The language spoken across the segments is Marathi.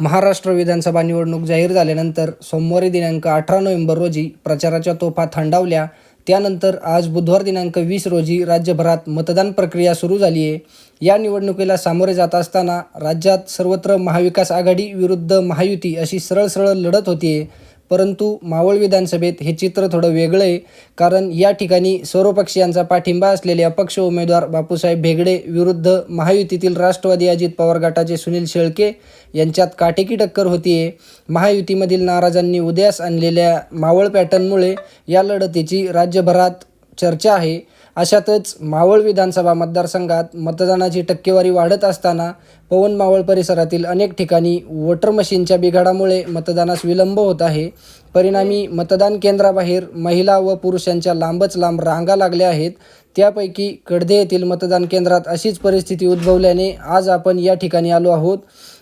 महाराष्ट्र विधानसभा निवडणूक जाहीर झाल्यानंतर सोमवारी दिनांक अठरा नोव्हेंबर रोजी प्रचाराच्या तोफा थंडावल्या. त्यानंतर आज बुधवार दिनांक वीस रोजी राज्यभरात मतदान प्रक्रिया सुरू झाली आहे या निवडणुकीला सामोरे जात असताना राज्यात सर्वत्र महाविकास आघाडी विरुद्ध महायुती अशी सरळ सरळ लढत आहे परंतु मावळ विधानसभेत हे चित्र थोडं वेगळं आहे कारण या ठिकाणी सर्वपक्षीयांचा पाठिंबा असलेले अपक्ष उमेदवार बापूसाहेब भेगडे विरुद्ध महायुतीतील राष्ट्रवादी अजित पवार गटाचे सुनील शेळके यांच्यात काटेकी टक्कर होतीये. महायुतीमधील नाराजांनी उदयास आणलेल्या मावळ पॅटर्नमुळे या लढतीची राज्यभरात चर्चा आहे. अशातच मावळ विधानसभा मतदारसंघात मतदानाची टक्केवारी वाढत असताना पवन मावळ परिसरातील अनेक ठिकाणी वोटर मशीनच्या बिघाडामुळे मतदानास विलंब होत आहे. परिणामी मतदान केंद्राबाहेर महिला व पुरुषांच्या लांबच लांब रांगा लागल्या आहेत. त्यापैकी कडधे येथील मतदान केंद्रात अशीच परिस्थिती उद्भवल्याने आज आपण या ठिकाणी आलो आहोत.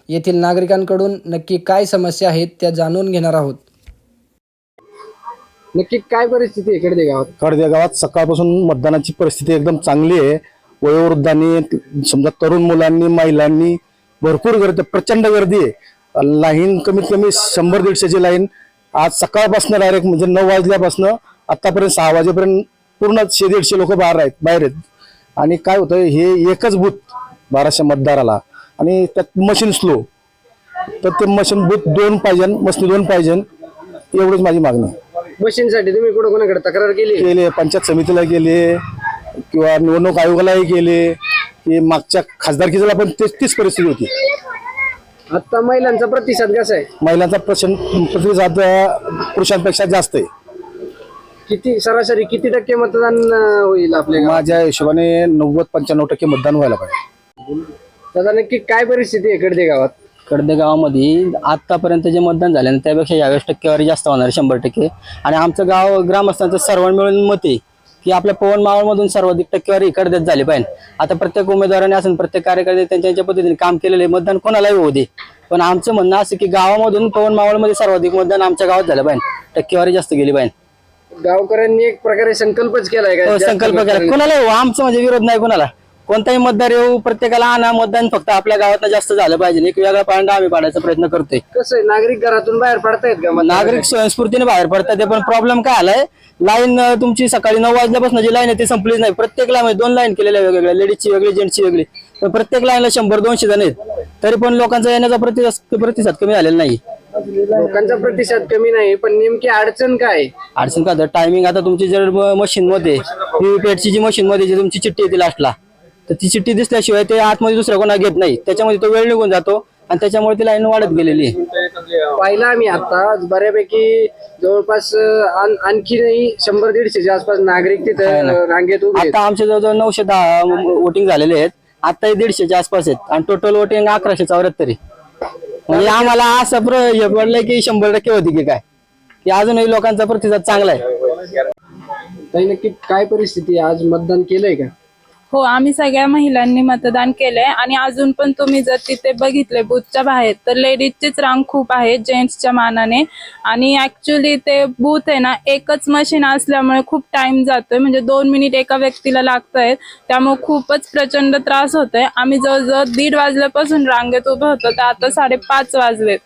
येथील नागरिकांकडून नक्की काय समस्या आहेत त्या जाणून घेणार आहोत. नक्की काय परिस्थिती आहे कडदे गावात? कडदे गावात सकाळपासून मतदानाची परिस्थिती एकदम चांगली आहे. वयोवृद्धांनी समजा तरुण मुलांनी महिलांनी भरपूर गर्दी प्रचंड गर्दी आहे. लाईन कमीत कमी शंभर दीडशेची लाईन. आज सकाळपासून डायरेक्ट म्हणजे नऊ वाजल्यापासून आतापर्यंत सहा वाजेपर्यंत पूर्ण शे दीडशे लोक बाहेर आहेत बाहेर आहेत. आणि काय होतं हे एकच बूथ बाराशे मतदाराला. आणि त्यात मशीन स्लो तर ते मशीन बूथ दोन पाहिजे मशीन दोन पाहिजे. एवढीच माझी मागणी आहे. मशीनसाठी तुम्ही कुठं कोणाकडे तक्रार केली? केले पंचायत समितीला गेले किंवा निवडणूक आयोगालाही गेले की मागच्या खासदारकीला पण तेच तीच परिस्थिती होती. आता महिलांचा प्रतिसाद कसा आहे? महिलांचा प्रश्न प्रतिसाद पुरुषांपेक्षा जास्त आहे. किती सरासरी किती टक्के मतदान अं, होईल आपल्या गावात? माझ्या हिशोबाने नव्वद पंच्याण्णव टक्के मतदान व्हायला पाहिजे. दादा नक्की काय परिस्थिती आहे कडदे गावात? कडदे गावामध्ये आतापर्यंत जे मतदान झाले ना त्यापेक्षा यावेळेस टक्केवारी जास्त होणार शंभर टक्के. आणि आमचं गाव ग्रामस्थांचं सर्व मिळून मत आहे की आपल्या पवन मावळमधून सर्वाधिक टक्केवारी कडद्यात झाली पाहिजे. आता प्रत्येक उमेदवाराने असं प्रत्येक कार्यकर्ते त्यांच्या पद्धतीने काम केलेलं आहे. मतदान कोणालाही होऊ दे. पण आमचं म्हणणं असं की गावामधून पवन मावळमध्ये सर्वाधिक मतदान आमच्या गावात झालं पाहिजे. टक्केवारी जास्त गेली पाहिजे. गावकऱ्यांनी एक प्रकारे संकल्पच केलाय का? हो, संकल्प केला. कोणाला आमचं म्हणजे विरोध नाही कोणाला. कोणताही मतदार येऊ प्रत्येकाला आणा मतदान फक्त आपल्या गावात जास्त झालं पाहिजे. एक वेगळा पांडा आम्ही पाडायचा प्रयत्न करतोय. कसं आहे नागरिक घरातून बाहेर पडतायत का? नागरिक स्वयंस्फूर्तीने बाहेर पडतात. पण प्रॉब्लेम काय आलाय? लाईन तुमची सकाळी नऊ वाजल्यापासून जी लाईन आहे ती संपलीच नाही. प्रत्येक लाईन दोन लाईन केलेल्या वेगवेगळ्या. लेडीजची वेगळी जेंट्सची वेगळी. पण प्रत्येक लाईनला शंभर दोनशे जण आहेत. तरी पण लोकांचा येण्याचा प्रतिसाद प्रतिसाद कमी झालेला नाही लोकांचा प्रतिसाद कमी नाही पण नेमकी अडचण काय? अडचण का टायमिंग आता तुमची जर मशीन मध्ये व्हीव्हीपॅटची जी मशीन मध्ये जी तुमची चिठ्ठी येते लास्टला तर ती चिठ्ठी दिसल्याशिवाय ते आतमध्ये दुसऱ्या कोणा घेत नाही. त्याच्यामध्ये तो वेळ निघून जातो आणि त्याच्यामुळे ती लाईन वाढत गेलेली आहे. पाहिलं आम्ही आता बऱ्यापैकी जवळपास आणखीनही शंभर दीडशेच्या आसपास नागरिक तिथं रांगेत उभे. आता आमचे जवळजवळ नऊशे दहा वोटिंग झालेले आहेत. आता दीडशेच्या आसपास आहेत. आणि टोटल वोटिंग अकराशे चौऱ्याहत्तर. म्हणजे आम्हाला असं प्र हे पडलंय की शंभर टक्के होती की काय? की अजूनही लोकांचा प्रतिसाद चांगला आहे. नक्की काय परिस्थिती? आज मतदान केलंय का? हो आम्ही सगळ्या महिलांनी मतदान केलंय. आणि अजून पण तुम्ही जर तिथे बघितले बूथच्या बाहेर तर लेडीजचीच रांग खूप आहे जेंट्सच्या मानाने. आणि ऍक्च्युली ते बूथ आहे ना एकच मशीन असल्यामुळे खूप टाइम जातोय. म्हणजे दोन मिनिट एका व्यक्तीला लागतंय. त्यामुळे खूपच प्रचंड त्रास होतोय. आम्ही जवळजवळ दीड वाजल्यापासून रांगेत उभं होतो. तर आता साडेपाच वाजलेत.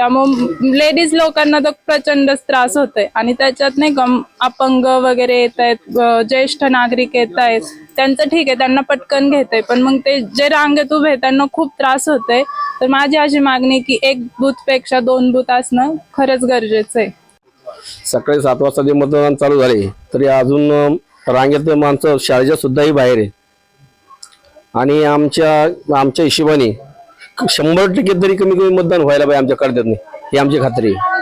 त्यामुळे लेडीज लोकांना तर प्रचंडच त्रास होतोय. आणि त्याच्यात नाही का अपंग वगैरे येत आहेत ज्येष्ठ नागरिक येत आहेत त्यांचं ठीक आहे त्यांना पटकन घेतंय. पण मग ते जे रांगेत उभे त्यांना खूप त्रास होतोय. तर माझी अशी मागणी की एक बूथपेक्षा दोन बूथ असणं खरंच गरजेचं आहे. सकाळी सात वाजता जे मतदान चालू झाले तरी अजून अं, रांगेत माणसं शाळेच्या सुद्धाही बाहेर आहे आणि आमच्या आमच्या हिशोबाने शंभर टक्के तरी कमी कमी मतदान व्हायला पाहिजे आमच्या कडद्यातनी हे आमची खात्री आहे.